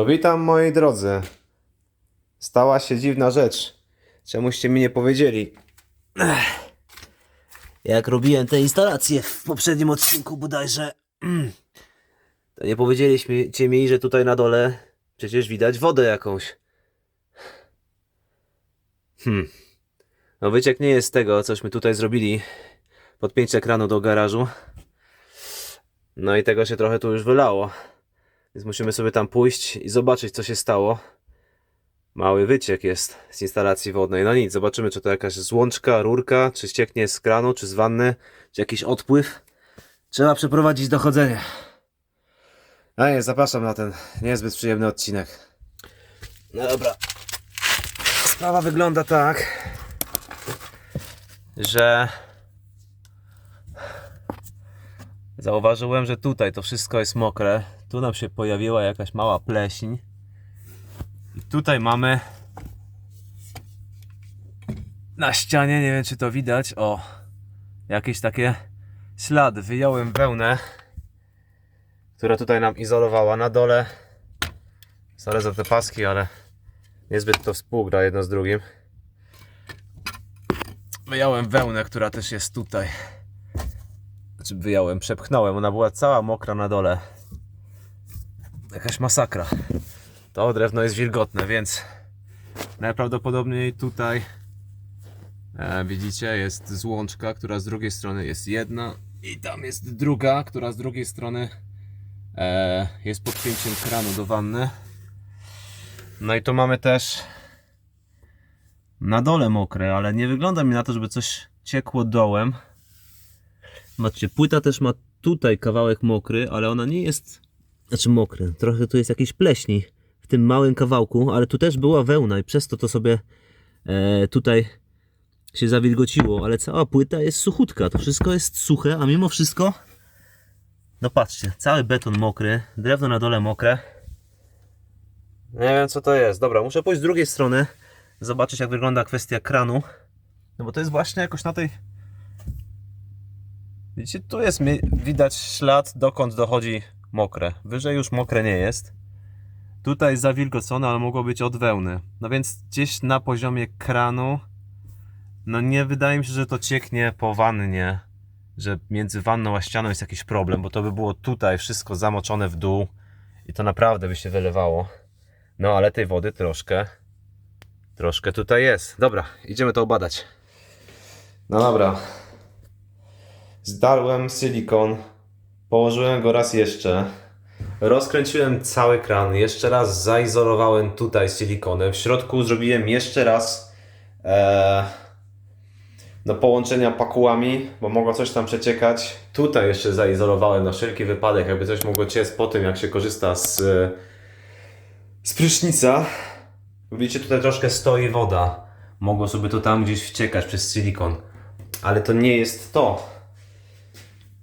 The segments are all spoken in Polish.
No witam moi drodzy. Stała się dziwna rzecz. Czemuście mi nie powiedzieli? Jak robiłem te instalacje w poprzednim odcinku bodajże, to nie powiedzieliście mi, że tutaj na dole przecież widać wodę jakąś. Hmm. No wyciek nie jest z tego, cośmy tutaj zrobili. Podpięcie kranu do garażu. No i tego się trochę tu już wylało. Więc musimy sobie tam pójść i zobaczyć, co się stało. Mały wyciek jest z instalacji wodnej. No nic, zobaczymy, czy to jakaś złączka, rurka, czy ścieknie z kranu, czy z wanny, czy jakiś odpływ. Trzeba przeprowadzić dochodzenie. A nie, zapraszam na ten niezbyt przyjemny odcinek. No dobra. Sprawa wygląda tak, że zauważyłem, że tutaj to wszystko jest mokre. Tu nam się pojawiła jakaś mała pleśń. I tutaj mamy na ścianie, nie wiem czy to widać, o jakieś takie ślady. Wyjąłem wełnę, która tutaj nam izolowała na dole. Za te paski, ale niezbyt to współgra jedno z drugim. Wyjąłem wełnę, która też jest tutaj. Znaczy wyjąłem, przepchnąłem. Ona była cała mokra na dole. Jakaś masakra. To drewno jest wilgotne, więc najprawdopodobniej tutaj e, widzicie jest złączka, która z drugiej strony jest jedna i tam jest druga, która z drugiej strony e, jest podpięciem kranu do wanny. No i tu mamy też na dole mokre, ale nie wygląda mi na to, żeby coś ciekło dołem. Zobaczcie, płyta też ma tutaj kawałek mokry, ale ona nie jest, znaczy mokry, trochę tu jest jakiejś pleśni w tym małym kawałku, ale tu też była wełna i przez to to sobie e, tutaj się zawilgociło, ale cała płyta jest suchutka, to wszystko jest suche, a mimo wszystko no patrzcie, cały beton mokry, drewno na dole mokre. Nie wiem co to jest. Dobra, muszę pójść z drugiej strony, zobaczyć jak wygląda kwestia kranu. No bo to jest właśnie jakoś na tej... Widzicie, tu jest widać ślad dokąd dochodzi mokre. Wyżej już mokre nie jest. Tutaj zawilgocone, ale mogło być od wełny. No więc gdzieś na poziomie kranu no nie wydaje mi się, że to cieknie po wannie że między wanną a ścianą jest jakiś problem, bo to by było tutaj wszystko zamoczone w dół i to naprawdę by się wylewało. No ale tej wody troszkę, troszkę tutaj jest. Dobra, idziemy to obadać. No dobra. Zdarłem silikon. Położyłem go raz jeszcze. Rozkręciłem cały kran, jeszcze raz zaizolowałem tutaj silikonem. W środku zrobiłem jeszcze raz e, do połączenia pakułami, bo mogło coś tam przeciekać. Tutaj jeszcze zaizolowałem na wszelki wypadek, jakby coś mogło ciec po tym, jak się korzysta z, e, z prysznica. Widzicie, tutaj troszkę stoi woda. Mogło sobie to tam gdzieś wciekać przez silikon. Ale to nie jest to.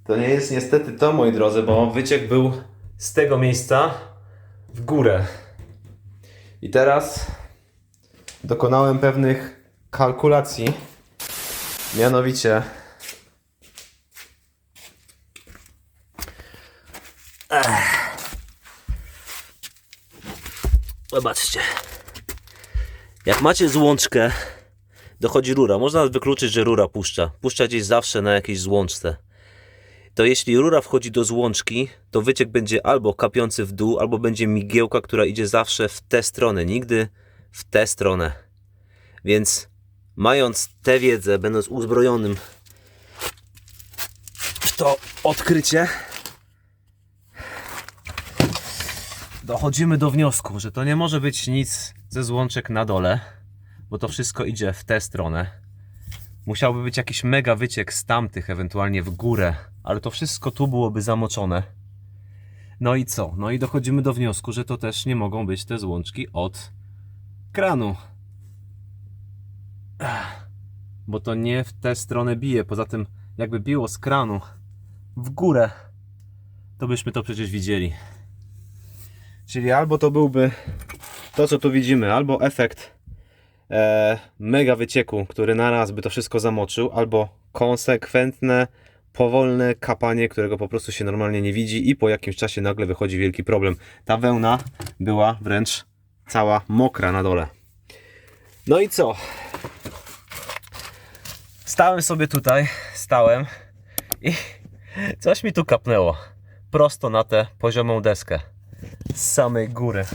To nie jest niestety to, moi drodzy, bo wyciek był Z tego miejsca w górę. I teraz dokonałem pewnych kalkulacji. Mianowicie Zobaczcie. Jak macie złączkę, dochodzi rura. Można wykluczyć, że rura puszcza. Puszcza gdzieś zawsze na jakiejś złączce. To jeśli rura wchodzi do złączki, to wyciek będzie albo kapiący w dół, albo będzie migiełka, która idzie zawsze w tę stronę, nigdy w tę stronę. Więc mając tę wiedzę, będąc uzbrojonym w to odkrycie, dochodzimy do wniosku, że to nie może być nic ze złączek na dole, bo to wszystko idzie w tę stronę. Musiałby być jakiś mega wyciek z tamtych, ewentualnie w górę, ale to wszystko tu byłoby zamoczone. No i co? No i dochodzimy do wniosku, że to też nie mogą być te złączki od kranu. Bo to nie w tę stronę bije. Poza tym, jakby biło z kranu w górę, to byśmy to przecież widzieli. Czyli albo to byłby to, co tu widzimy, albo efekt e, mega wycieku, który naraz by to wszystko zamoczył, albo konsekwentne powolne kapanie, którego po prostu się normalnie nie widzi i po jakimś czasie nagle wychodzi wielki problem. Ta wełna była wręcz cała mokra na dole. No i co? Stałem sobie tutaj, stałem i coś mi tu kapnęło. Prosto na tę poziomą deskę. Z samej góry.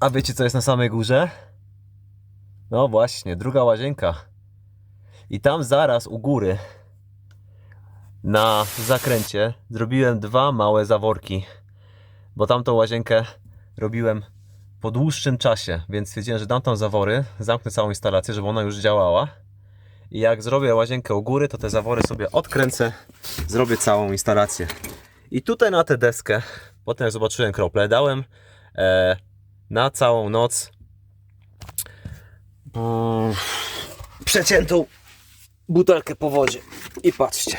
A wiecie co jest na samej górze? No właśnie, druga łazienka. I tam zaraz u góry na zakręcie zrobiłem dwa małe zaworki. Bo tamtą łazienkę robiłem po dłuższym czasie, więc stwierdziłem, że dam tam zawory, zamknę całą instalację, żeby ona już działała. I jak zrobię łazienkę u góry, to te zawory sobie odkręcę, zrobię całą instalację. I tutaj na tę deskę, potem jak zobaczyłem krople, dałem e, na całą noc mm, przeciętą butelkę po wodzie. I patrzcie.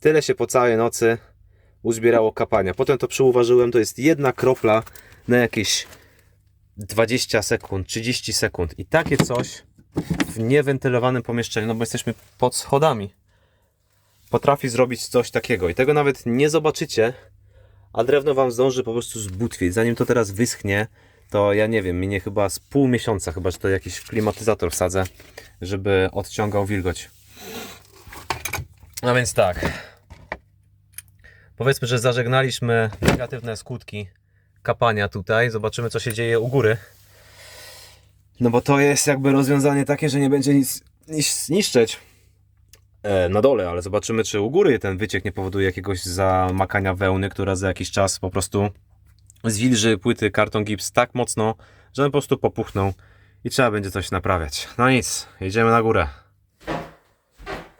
Tyle się po całej nocy uzbierało kapania. Potem to przyuważyłem, to jest jedna kropla na jakieś 20 sekund, 30 sekund. I takie coś w niewentylowanym pomieszczeniu, no bo jesteśmy pod schodami, potrafi zrobić coś takiego. I tego nawet nie zobaczycie, a drewno wam zdąży po prostu zbutwieć. Zanim to teraz wyschnie, to ja nie wiem, minie chyba z pół miesiąca, chyba że to jakiś klimatyzator wsadzę, żeby odciągał wilgoć. No więc tak. Powiedzmy, że zażegnaliśmy negatywne skutki kapania tutaj. Zobaczymy, co się dzieje u góry. No bo to jest jakby rozwiązanie takie, że nie będzie nic, nic niszczeć e, na dole, ale zobaczymy, czy u góry ten wyciek nie powoduje jakiegoś zamakania wełny, która za jakiś czas po prostu zwilży płyty karton gips tak mocno, że one po prostu popuchną i trzeba będzie coś naprawiać. No nic, jedziemy na górę.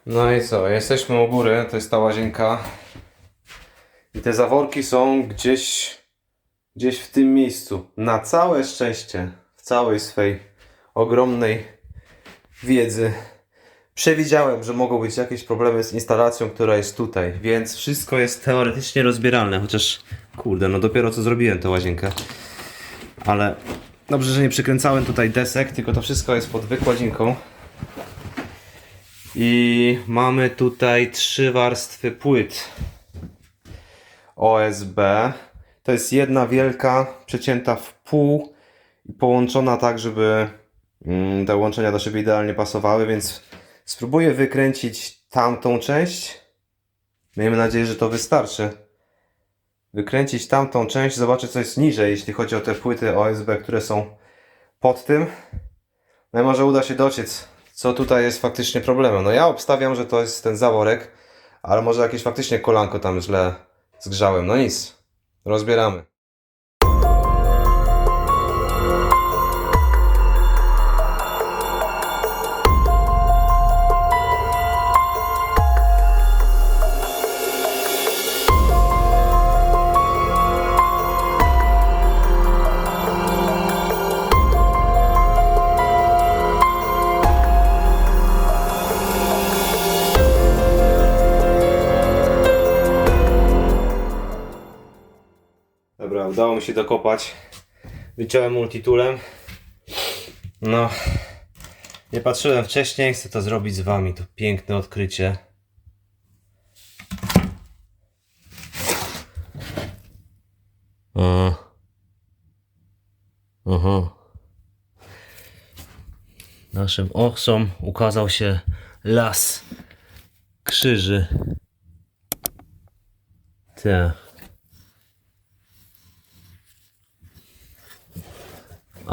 No i co, jesteśmy u góry, to jest ta łazienka. I te zaworki są gdzieś, gdzieś w tym miejscu. Na całe szczęście, w całej swej ogromnej wiedzy, przewidziałem, że mogą być jakieś problemy z instalacją, która jest tutaj. Więc wszystko jest teoretycznie rozbieralne, chociaż kurde, no dopiero co zrobiłem tę łazienkę. Ale dobrze, że nie przykręcałem tutaj desek, tylko to wszystko jest pod wykładzinką. I mamy tutaj trzy warstwy płyt OSB. To jest jedna wielka, przecięta w pół i połączona tak, żeby mm, te łączenia do siebie idealnie pasowały, więc spróbuję wykręcić tamtą część. Miejmy nadzieję, że to wystarczy. Wykręcić tamtą część, zobaczyć co jest niżej, jeśli chodzi o te płyty OSB, które są pod tym. No i może uda się dociec, co tutaj jest faktycznie problemem. No ja obstawiam, że to jest ten zaworek, ale może jakieś faktycznie kolanko tam źle zgrzałem. No nic, rozbieramy. Mi się dokopać. Wyciąłem multitoolem. No, nie patrzyłem wcześniej, chcę to zrobić z wami. To piękne odkrycie. A. Aha. Naszym osom ukazał się las krzyży. Te.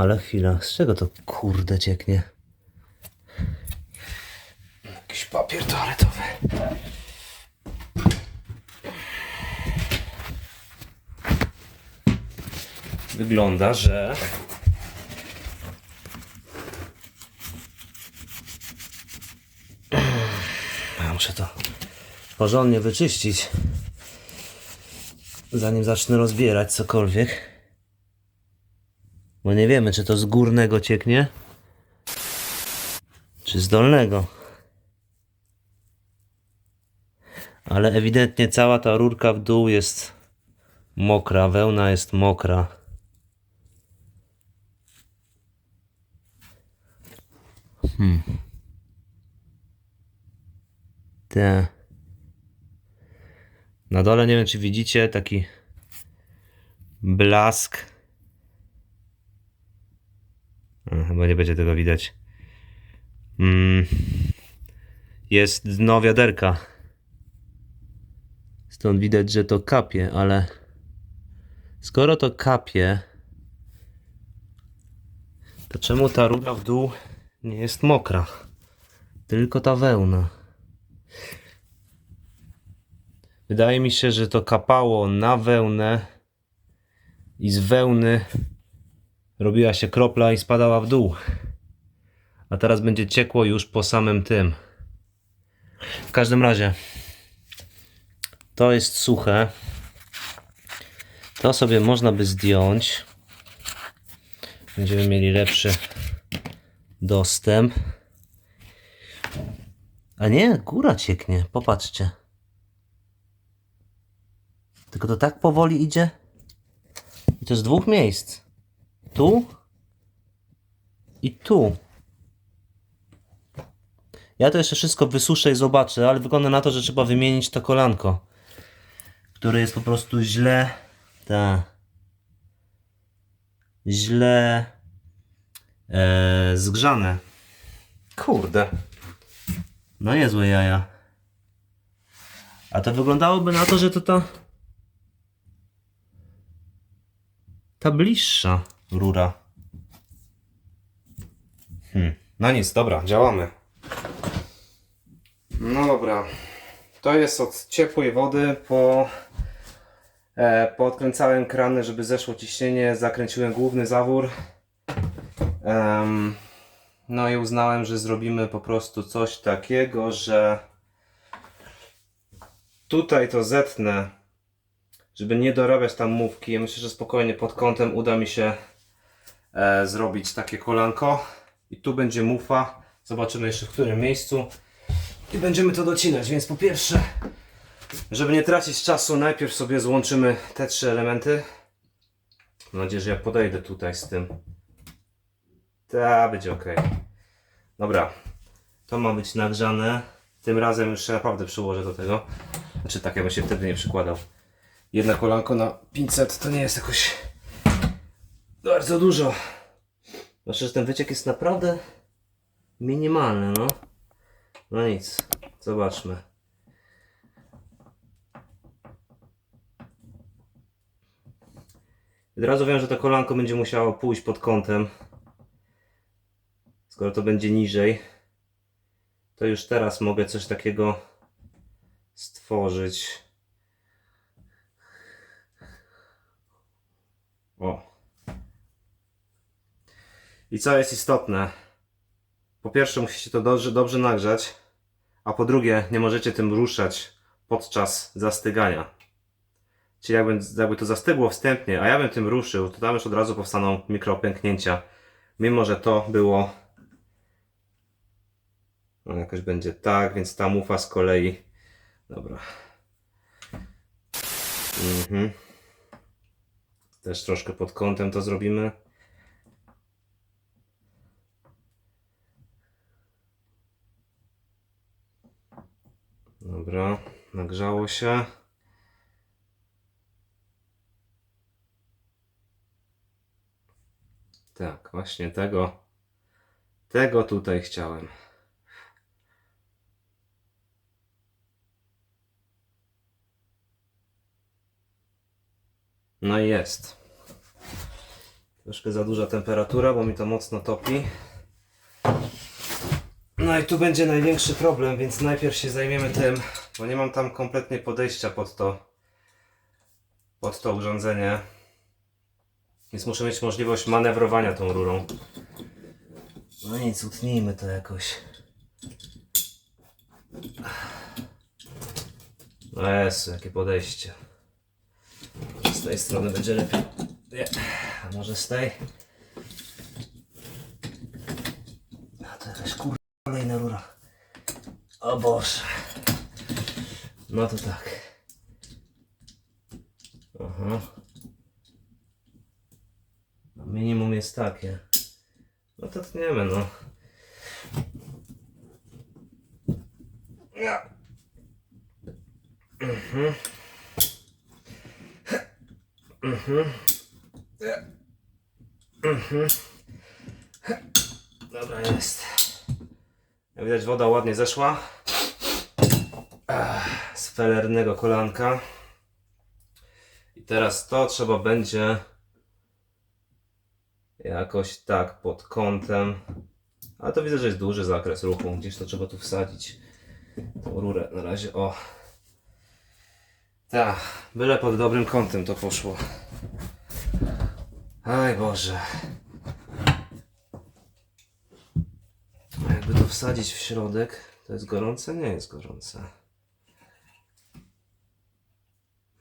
Ale chwila, z czego to kurde cieknie? Jakiś papier toaletowy. Wygląda, że ja muszę to porządnie wyczyścić, zanim zacznę rozbierać cokolwiek. Bo nie wiemy, czy to z górnego cieknie, czy z dolnego. Ale ewidentnie cała ta rurka w dół jest mokra, wełna jest mokra. Hmm. Te. Na dole nie wiem czy widzicie taki blask. A, chyba nie będzie tego widać. Mm. Jest dno wiaderka. Stąd widać, że to kapie, ale skoro to kapie, to czemu ta rura w dół nie jest mokra? Tylko ta wełna. Wydaje mi się, że to kapało na wełnę i z wełny robiła się kropla i spadała w dół. A teraz będzie ciekło już po samym tym. W każdym razie to jest suche. To sobie można by zdjąć. Będziemy mieli lepszy dostęp. A nie, góra cieknie. Popatrzcie. Tylko to tak powoli idzie. I to z dwóch miejsc. Tu i tu. Ja to jeszcze wszystko wysuszę i zobaczę, ale wygląda na to, że trzeba wymienić to kolanko, które jest po prostu źle. Ta. Źle e, zgrzane. Kurde. No niezłe jaja. A to wyglądałoby na to, że to ta. Ta bliższa rura. Hmm. No nic, dobra, działamy. No dobra. To jest od ciepłej wody po... E, poodkręcałem krany, żeby zeszło ciśnienie, zakręciłem główny zawór. No i uznałem, że zrobimy po prostu coś takiego, że tutaj to zetnę, żeby nie dorabiać tam mówki. Ja myślę, że spokojnie pod kątem uda mi się e, zrobić takie kolanko. I tu będzie mufa. Zobaczymy jeszcze w którym miejscu. I będziemy to docinać, więc po pierwsze, żeby nie tracić czasu, najpierw sobie złączymy te trzy elementy. Mam nadzieję, że ja podejdę tutaj z tym. Ta będzie ok. Dobra, to ma być nagrzane. Tym razem już naprawdę przyłożę do tego. Znaczy tak, ja bym się wtedy nie przykładał. Jedna kolanko na 500 to nie jest jakoś bardzo dużo. Znaczy, że ten wyciek jest naprawdę minimalny, no. No nic, zobaczmy. Od razu wiem, że to kolanko będzie musiało pójść pod kątem. Skoro to będzie niżej, to już teraz mogę coś takiego stworzyć. O. I co jest istotne? Po pierwsze, musicie to dobrze, dobrze nagrzać, a po drugie, nie możecie tym ruszać podczas zastygania. Czyli jakby, jakby to zastygło wstępnie, a ja bym tym ruszył, to tam już od razu powstaną mikropęknięcia. Mimo, że to było. No, jakoś będzie tak, więc ta mufa z kolei. Dobra. Mhm. Też troszkę pod kątem to zrobimy. Dobra, nagrzało się. Tak, właśnie tego. Tego tutaj chciałem. No i jest. Troszkę za duża temperatura, bo mi to mocno topi. No i tu będzie największy problem, więc najpierw się zajmiemy tym, bo nie mam tam kompletnie podejścia pod to, pod to urządzenie. Więc muszę mieć możliwość manewrowania tą rurą. No nic, utnijmy to jakoś. No Jezu, jakie podejście. Z tej strony będzie lepiej. Nie. A może z tej? A to jakaś Kolejna rura. O Boże. No to tak. Aha. No minimum jest takie. No to tniemy, no. Ja. Mhm. Mhm. Ja. Mhm. Dobra, jest. Widać woda ładnie zeszła. Z felernego kolanka. I teraz to trzeba będzie jakoś tak pod kątem. Ale to widzę, że jest duży zakres ruchu. Gdzieś to trzeba tu wsadzić. Tą rurę na razie, o. Tak, byle pod dobrym kątem to poszło. Aj Boże. A jakby to wsadzić w środek, to jest gorące? Nie jest gorące.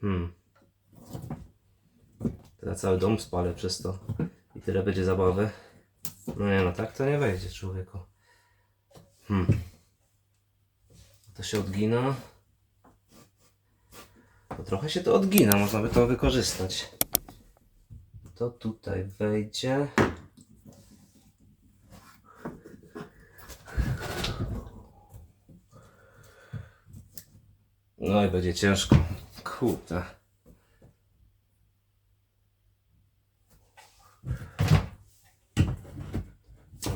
Hmm. Teraz cały dom spalę przez to. I tyle będzie zabawy. No nie no, tak to nie wejdzie człowieku. Hmm. To się odgina. To trochę się to odgina, można by to wykorzystać. To tutaj wejdzie. Będzie ciężko. Kurde.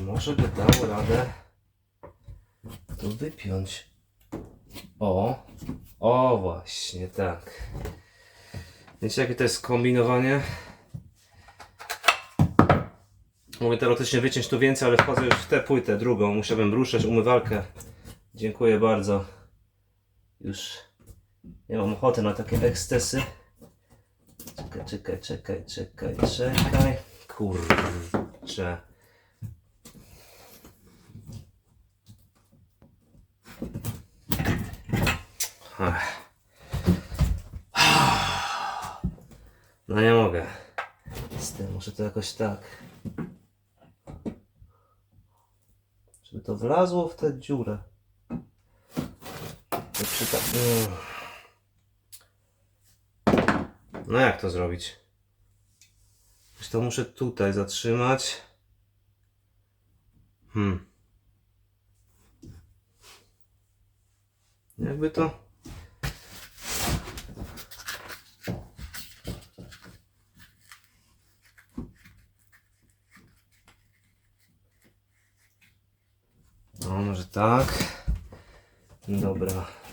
Może by dało radę to wypiąć. O, o właśnie, tak. Wiecie jakie to jest kombinowanie? Mogę teoretycznie wyciąć tu więcej, ale wchodzę już w tę płytę, drugą. Musiałbym ruszać umywalkę. Dziękuję bardzo. Już nie mam ochoty na takie ekstesy. Czekaj, czekaj, czekaj, czekaj, czekaj. Kurczę. No nie mogę. Z tym muszę to jakoś tak. Żeby to wlazło w tę dziurę. To przyta... Mm. No jak to zrobić? To muszę tutaj zatrzymać. Hmm. Jakby to. No, może tak. Dobra.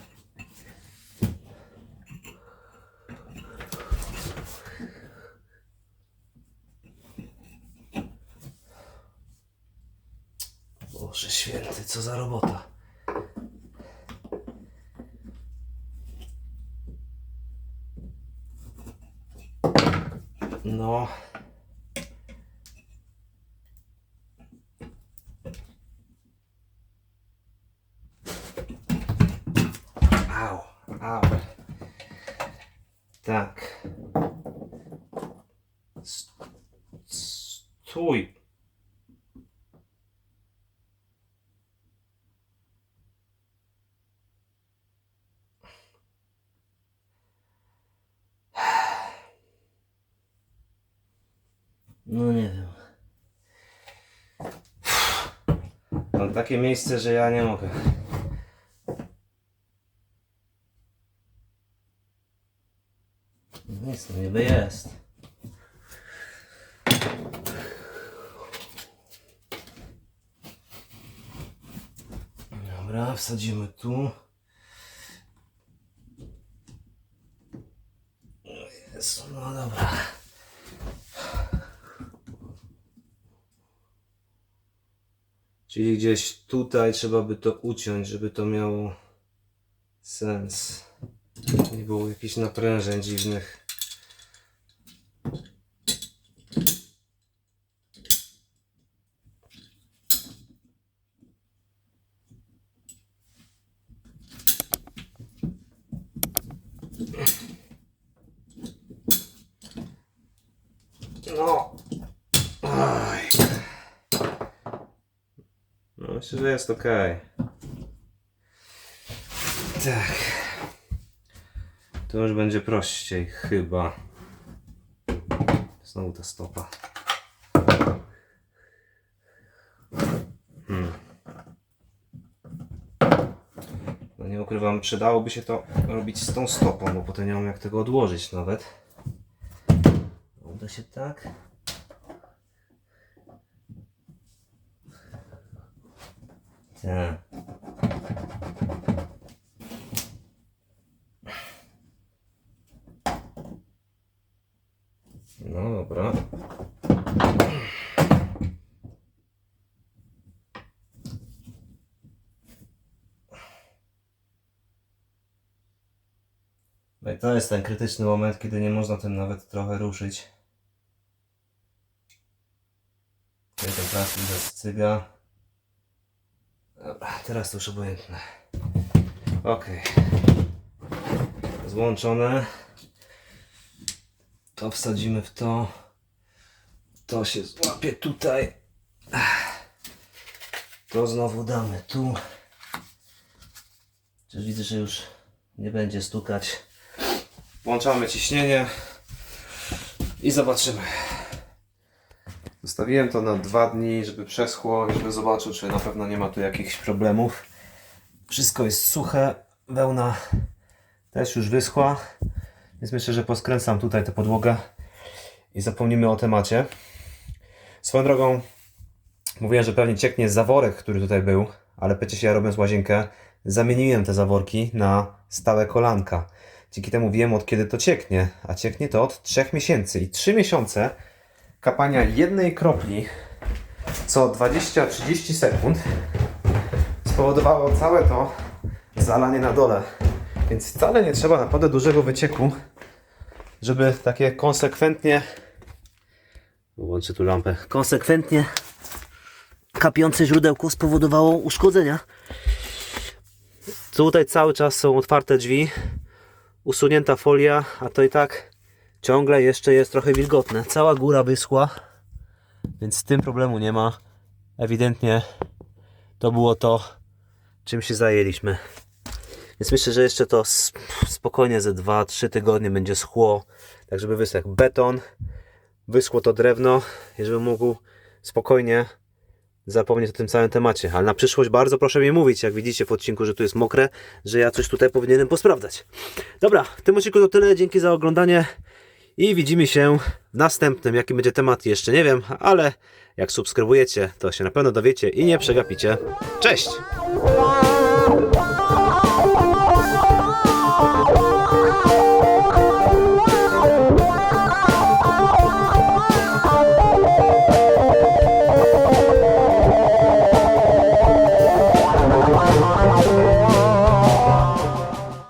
Boże święty, co za robota. No. No nie wiem. Mam takie miejsce, że ja nie mogę. Nic, no niby jest. Dobra, wsadzimy tu. Jest, no dobra. Czyli gdzieś tutaj trzeba by to uciąć, żeby to miało sens. Nie było jakichś naprężeń dziwnych. No. Aj. No myślę, że jest ok. Tak. To już będzie prościej, chyba. Znowu ta stopa. Hmm. No nie ukrywam, przydałoby się to robić z tą stopą, bo potem nie mam jak tego odłożyć nawet. Uda się tak. No dobra. No i to jest ten krytyczny moment, kiedy nie można tym nawet trochę ruszyć. Tutaj ten plastik zastyga. Teraz to już obojętne. Ok. Złączone. To wsadzimy w to. To się złapie tutaj. To znowu damy tu. Chociaż widzę, że już nie będzie stukać. Włączamy ciśnienie i zobaczymy. Zostawiłem to na dwa dni, żeby przeschło i żeby zobaczył, czy na pewno nie ma tu jakichś problemów. Wszystko jest suche, wełna też już wyschła, więc myślę, że poskręcam tutaj tę podłogę i zapomnimy o temacie. Swoją drogą, mówiłem, że pewnie cieknie zaworek, który tutaj był, ale przecież ja robiąc łazienkę, zamieniłem te zaworki na stałe kolanka. Dzięki temu wiem od kiedy to cieknie, a cieknie to od 3 miesięcy. I 3 miesiące kapania jednej kropli co 20-30 sekund spowodowało całe to zalanie na dole. Więc wcale nie trzeba naprawdę dużego wycieku, żeby takie konsekwentnie. Włączę tu lampę. Konsekwentnie kapiące źródełko spowodowało uszkodzenia. Tutaj cały czas są otwarte drzwi, usunięta folia, a to i tak ciągle jeszcze jest trochę wilgotne. Cała góra wyschła. Więc z tym problemu nie ma. Ewidentnie to było to, czym się zajęliśmy. Więc myślę, że jeszcze to spokojnie ze 2-3 tygodnie będzie schło, tak żeby wysechł beton, wyschło to drewno i żebym mógł spokojnie zapomnieć o tym całym temacie. Ale na przyszłość bardzo proszę mi mówić, jak widzicie w odcinku, że tu jest mokre, że ja coś tutaj powinienem posprawdzać. Dobra, w tym odcinku to tyle. Dzięki za oglądanie i widzimy się w następnym. Jaki będzie temat jeszcze nie wiem, ale jak subskrybujecie, to się na pewno dowiecie i nie przegapicie. Cześć!